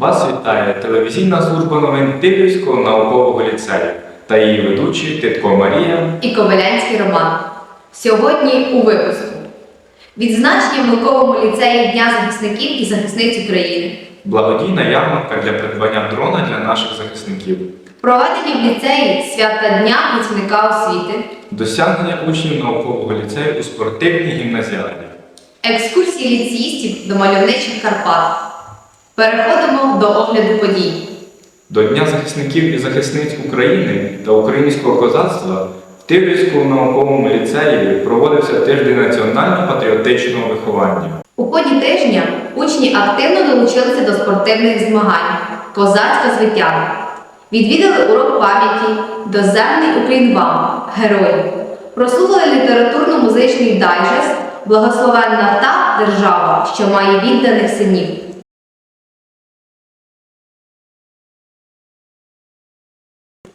Вас вітає телевізійна служба новин Тихівського наукового ліцею та її ведучі Титко Марія. і Ковалянський роман. Сьогодні у випуску. Відзначення в науковому ліцеї Дня захисників і захисниць України. Благодійна ярмарка для придбання дрона для наших захисників. Проведення в ліцеї свята Дня працівника освіти. Досягнення учнів наукового ліцею у спортивній гімназіаді. Екскурсії ліцеїстів до мальовничих Карпат. Переходимо до огляду подій. До Дня захисників і захисниць України та українського козацтва в Тиврівському науковому ліцеї проводився тиждень національно-патріотичного виховання. У ході тижня учні активно долучилися до спортивних змагань Козацька звитяга. Відвідали урок пам'яті Доземний Україн вам, герої. Прослухали літературно-музичний дайджест Благословенна та держава, що має відданих синів.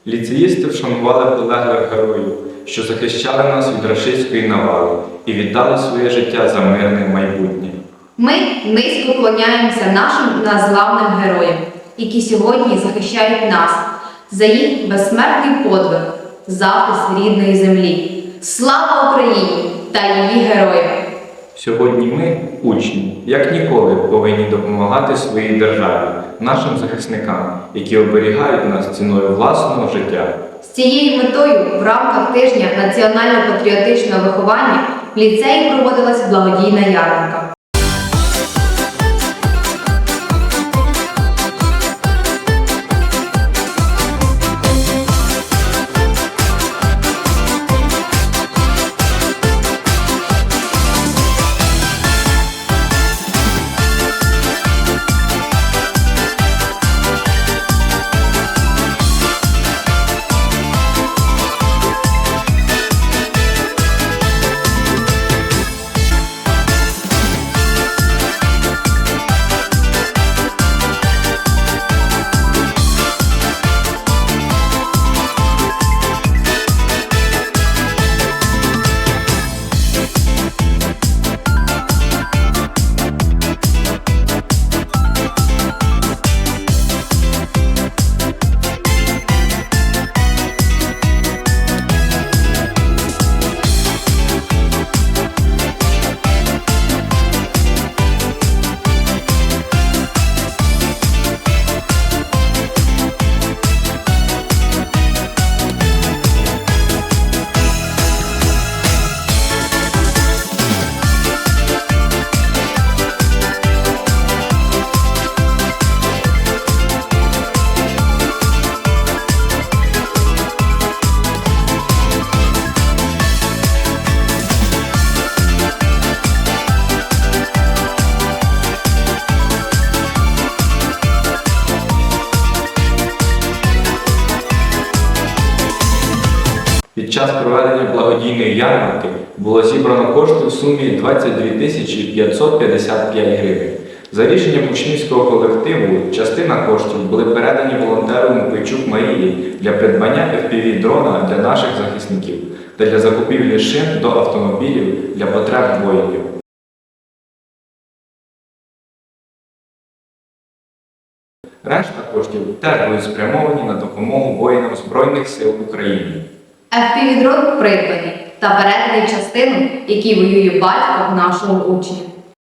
Ліцеїсти вшанували полеглих героїв, що захищали нас від рашистської навали і віддали своє життя за мирне майбутнє. Ми низько клоняємося нашим незламним героям, які сьогодні захищають нас за їх безсмертний подвиг, захист рідної землі. Слава Україні та її героям! Сьогодні ми, учні, як ніколи, повинні допомагати своїй державі, нашим захисникам, які оберігають нас ціною власного життя. З цією метою в рамках тижня національно-патріотичного виховання в ліцеї проводилась благодійна ярмарка. Кошти в сумі 22 тисячі 555 гривень. За рішенням учнівського колективу, частина коштів були передані волонтеру Мукичук Марії для придбання FPV-дрона для наших захисників та для закупівлі шин до автомобілів для потреб воїнів. Решта коштів теж були спрямовані на допомогу воїнам Збройних сил України. FPV-дрон придбаний та переданий частину, який воює батько нашого учня.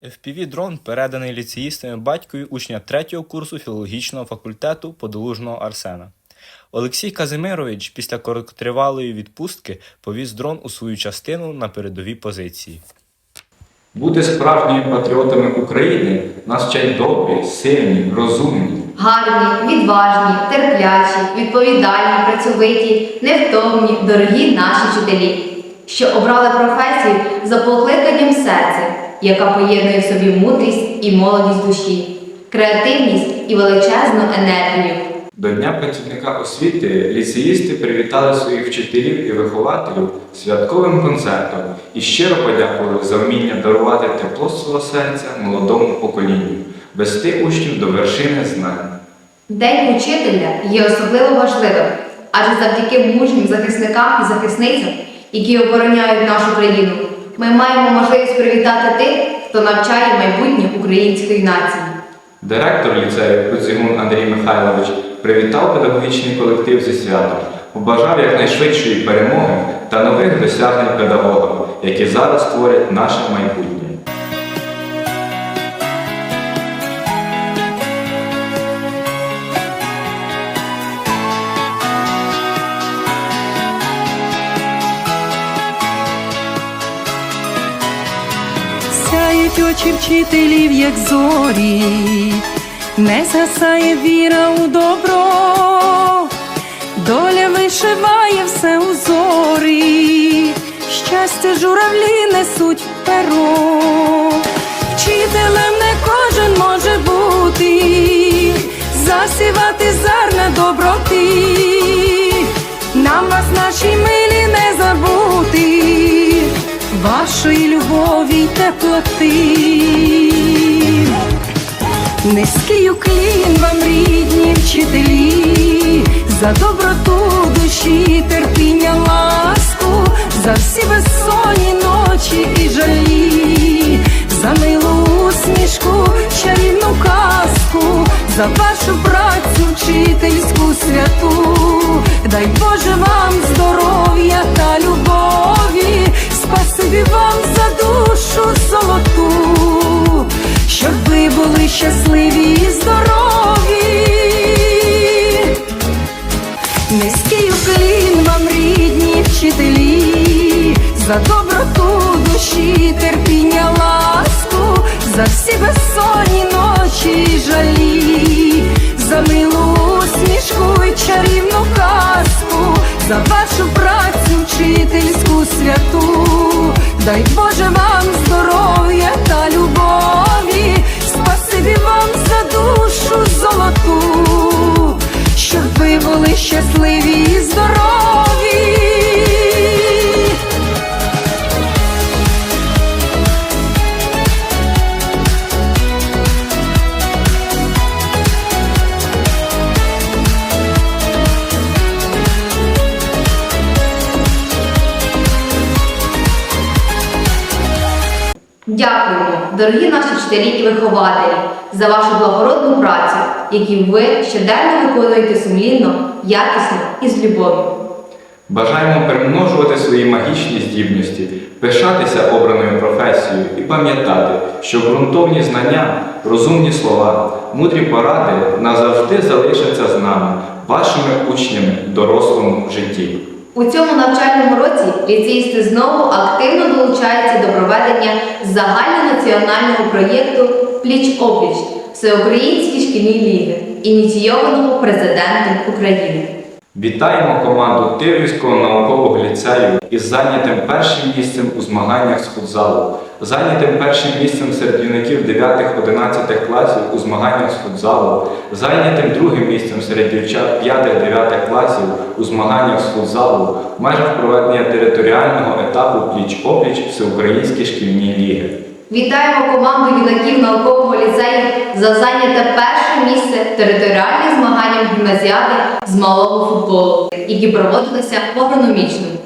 FPV-дрон переданий ліцеїстами батькові учня третього курсу філологічного факультету подолужного Арсена. Олексій Казимирович після короткотривалої відпустки повіз дрон у свою частину на передові позиції. Бути справжніми патріотами України нас вчать добрі, сильні, розумні. Гарні, відважні, терплячі, відповідальні, працьовиті, невтомні, дорогі наші вчителі, що обрали професію за покликанням серця, яка поєднує в собі мудрість і молодість душі, креативність і величезну енергію. До Дня працівника освіти ліцеїсти привітали своїх вчителів і вихователів святковим концертом і щиро подякували за вміння дарувати тепло свого серця молодому поколінню, вести учнів до вершини знань. День учителя є особливо важливим, адже завдяки мужнім захисникам і захисницям, які обороняють нашу країну, ми маємо можливість привітати тих, хто навчає майбутнє української нації. Директор ліцею Кузігун Андрій Михайлович привітав педагогічний колектив зі святом, побажав якнайшвидшої перемоги та нових досягнень педагогам, які зараз творять наше майбутнє. Сяють очі вчителів, як зорі, не згасає віра у добро, доля вишиває все у зорі, щастя журавлі несуть перо, вчителем не кожен може бути, засівати зерна доброти, нам вас наші милі не забути вашої любові й теплоти. Низький уклін вам, рідні вчителі, за доброту душі, терпіння, ласку, за всі безсонні ночі і жалі, за милу усмішку, чарівну казку, за вашу працю вчительську святу, дай Боже вам здоров'я та любові, спасибі вам за душу золоту, щоб ви були щасливі і здорові. Низький уклін вам, рідні вчителі, за доброту душі, терпіння, ласку, за всі безсонні ночі й жалі, за милу усмішку й чарівну казку, за вашу працю вчительську святу, дай Боже вам здоров'я та любові, спасибі вам за душу золоту щоб ви були щасливі і здорові. Вчителі і вихователі, за вашу благородну працю, яку ви щоденно виконуєте сумлінно, якісно і з любов'ю. Бажаємо перемножувати свої магічні здібності, пишатися обраною професією і пам'ятати, що ґрунтовні знання, розумні слова, мудрі поради назавжди залишаться з нами, вашими учнями в дорослому житті. У цьому навчальному році ліцеїсти знову активно долучаються до проведення загальнонаціонального проєкту Пліч-опліч Всеукраїнські шкільні ліги, ініційованого президентом України. Вітаємо команду Тиврівського наукового ліцею із зайнятим першим місцем у змаганнях з футзалу, зайнятим першим місцем серед юнаків 9-11 класів у змаганнях з футзалу, зайнятим другим місцем серед дівчат 5-9 класів у змаганнях з футзалу в межах проведення територіального етапу пліч-опліч Всеукраїнські шкільні ліги. Вітаємо команду юнаків наукового ліцею за зайняте перше місце в територіальних гімназіади з малого футболу, які проводилися в агрономічному.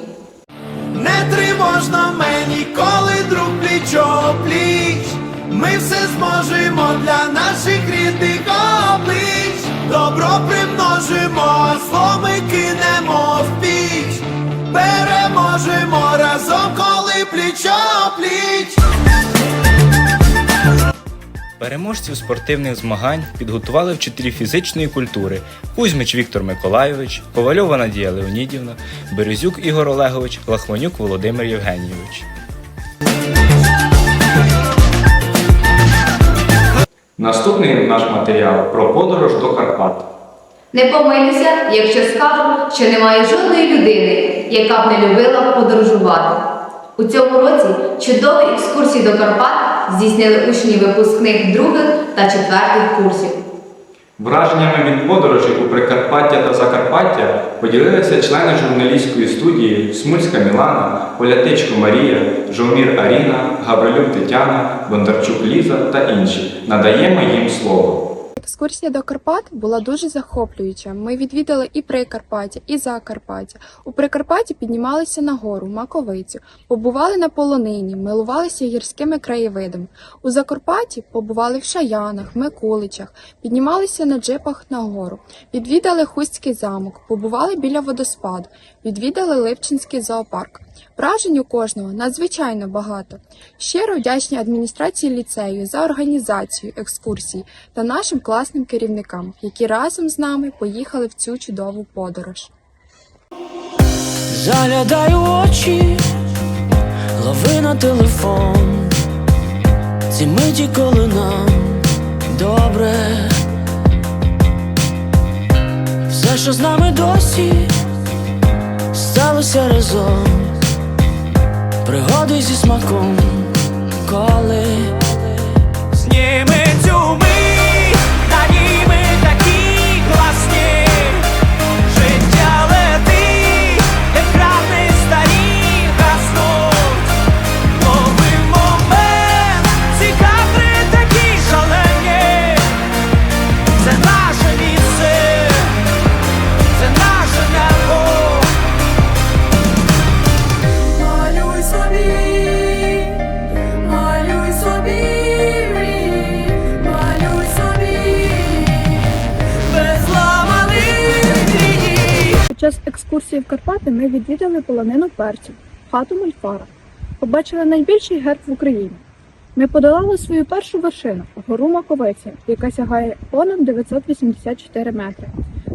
Не тривожно мені, коли друг плічо пліч. Ми все зможемо для наших рідних облич. Добро примножимо, зло ми кинемо в піч. Переможемо разом, коли плічо пліч. Переможців спортивних змагань підготували вчителі фізичної культури Кузьмич Віктор Миколайович, Ковальова Надія Леонідівна, Березюк Ігор Олегович, Лахманюк Володимир Євгенійович. Наступний наш матеріал про подорож до Карпат. Не помилюся, якщо скажу, що немає жодної людини, яка б не любила подорожувати. У цьому році чудові екскурсії до Карпат здійснили учні випускних других та четвертих курсів. Враженнями від подорожі у Прикарпаття та Закарпаття поділилися члени журналістської студії Смульська Мілана, Полятичко Марія, Жовмір Аріна, Гаврилюк Тетяна, Бондарчук Ліза та інші. Надаємо їм слово. Екскурсія до Карпат була дуже захоплююча. Ми відвідали і Прикарпаття, і Закарпаття. У Прикарпатті піднімалися на гору, Маковицю, побували на полонині, милувалися гірськими краєвидами. У Закарпатті побували в Шаянах, Микуличах, піднімалися на джипах на гору, відвідали Хуський замок, побували біля водоспаду, відвідали Липчинський зоопарк. Вражень у кожного надзвичайно багато. Щиро вдячні адміністрації ліцею за організацію екскурсій та нашим класним керівникам, які разом з нами поїхали в цю чудову подорож. Заглядаю очі, лови на телефон, ці миті, коли нам добре, все, що з нами досі, сталося разом, пригоди зі смаком, коли зніми екскурсії в Карпати ми відвідали полонину перців, хату Мольфара, побачили найбільший герб в Україні. Ми подолали свою першу вершину гору Маковиця, яка сягає понад 984 метри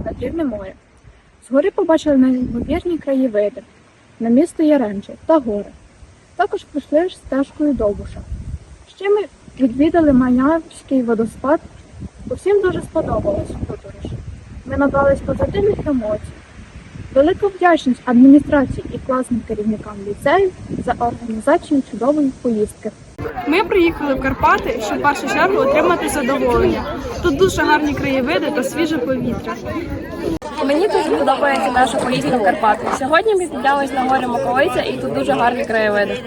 над рівнем моря. Згори побачили неймовірні краєвиди на місто Яремче та гори. Також пройшли стежкою Довбуша. Ще ми відвідали Маявський водоспад. Усім дуже сподобалась подорож. Ми набрались позитивних емоцій. Велика вдячність адміністрації і класним керівникам ліцею за організацію чудової поїздки. Ми приїхали в Карпати, щоб в першу чергу отримати задоволення. Тут дуже гарні краєвиди та свіже повітря. Мені дуже подобається наша поїздка в Карпати. Сьогодні ми піднялись на горі Маковиця і тут дуже гарні краєвиди.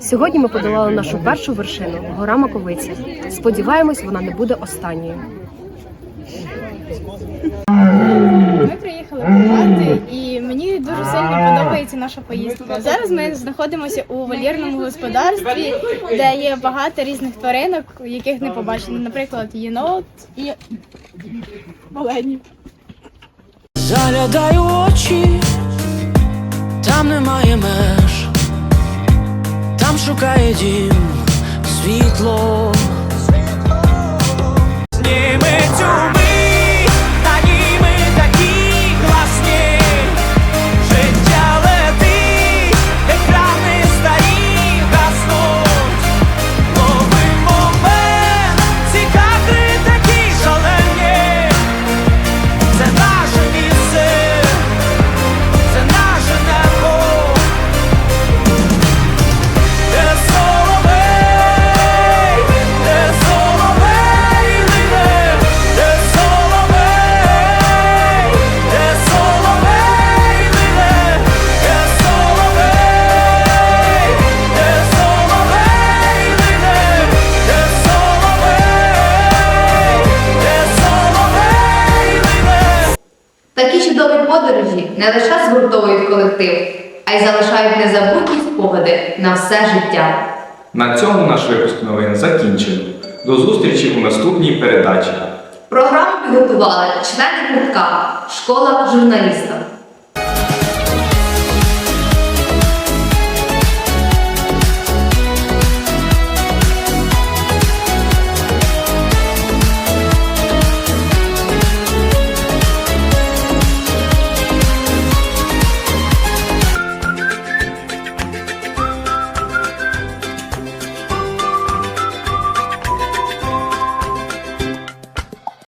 Сьогодні ми подолали нашу першу вершину гора Маковиця. Сподіваємось, вона не буде останньою. Ми приїхали в Карпати і мені дуже сильно подобається наша поїздка. Зараз ми знаходимося у вольєрному господарстві, де є багато різних тваринок, яких не побачили. Наприклад, єнот і олені. Заглядаю очі, там немає меж, там шукає дім світло. Зніми цю а й залишають незабутні спогади на все життя. На цьому наш випуск новин закінчено. До зустрічі у наступній передачі. Програму підготували члени гуртка Школа журналіста.